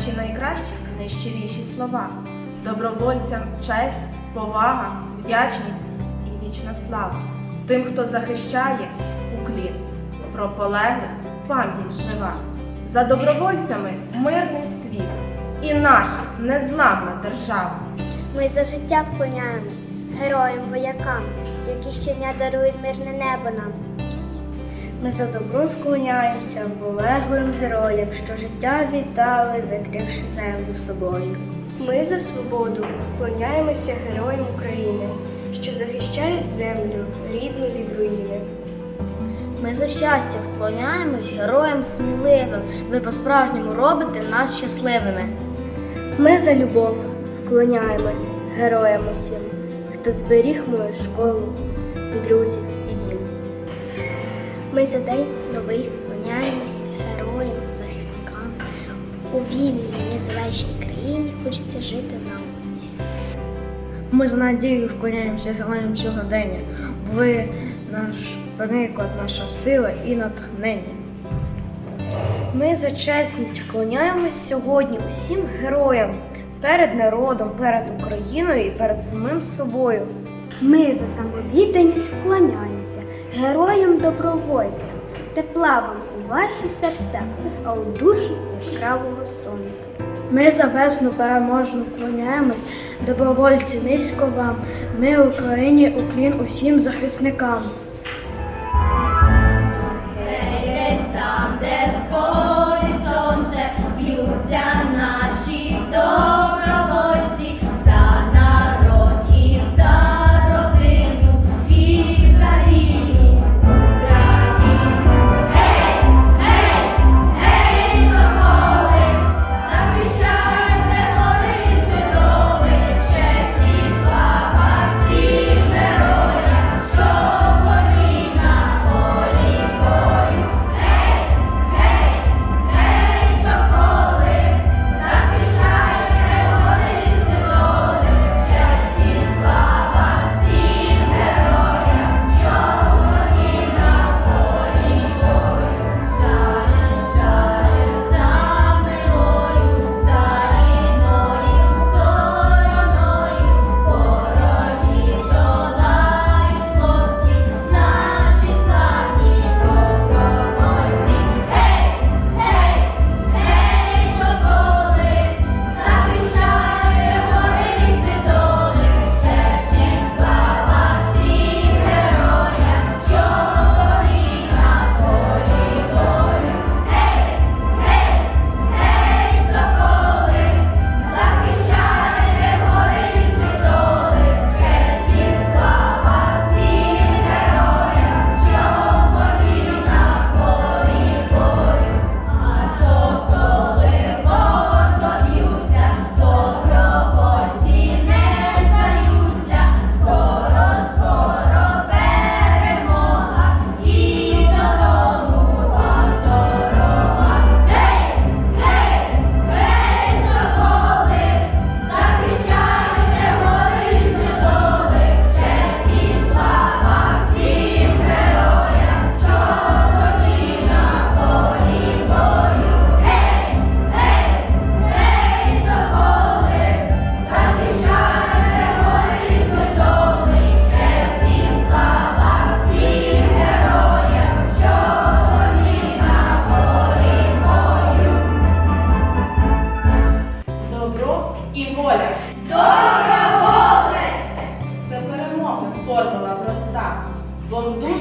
наші найкращі і найщиріші слова. Добровольцям честь, повага, вдячність і вічна слава. Тим, хто захищає, уклін. Про полеглих пам'ять жива. За добровольцями мирний світ і наша незламна держава. Ми за життя вклоняємось героям воякам, які щодня дарують мирне небо нам. Ми за добро вклоняємося полеглим героям, що життя віддали, закривши землю собою. Ми за свободу вклоняємося героям України, що захищають землю рідну від руїни. Ми за щастя вклоняємось героям сміливим. Ви по-справжньому робите нас щасливими. Ми за любов вклоняємось героям усім, хто зберіг мою школу, друзів. Ми за день новий вклоняємось героям, захисникам. У вільній незалежній країні хочеться жити нам. Ми з надією вклоняємося героям сьогодення. Ви наш приклад, наша сила і натхнення. Ми за чесність вклоняємось сьогодні усім героям перед народом, перед Україною і перед самим собою. Ми за самовідданість вклоняємося героям добровольцям, тепла вам у ваші серця, а у душі яскравого сонця. Ми за весну переможну вклоняємось, добровольці низько вам. Ми в Україні уклін усім захисникам.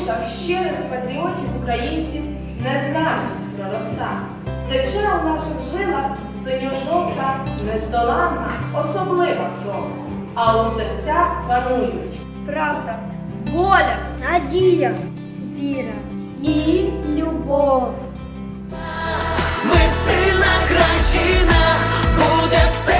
очах щирих патріотів українців незнатність пророста. Тече у наших жилах синьо-жовта, нездоланна, особлива кров, а у серцях панують правда, воля, надія, віра і любов. Ми сильна країна, буде все.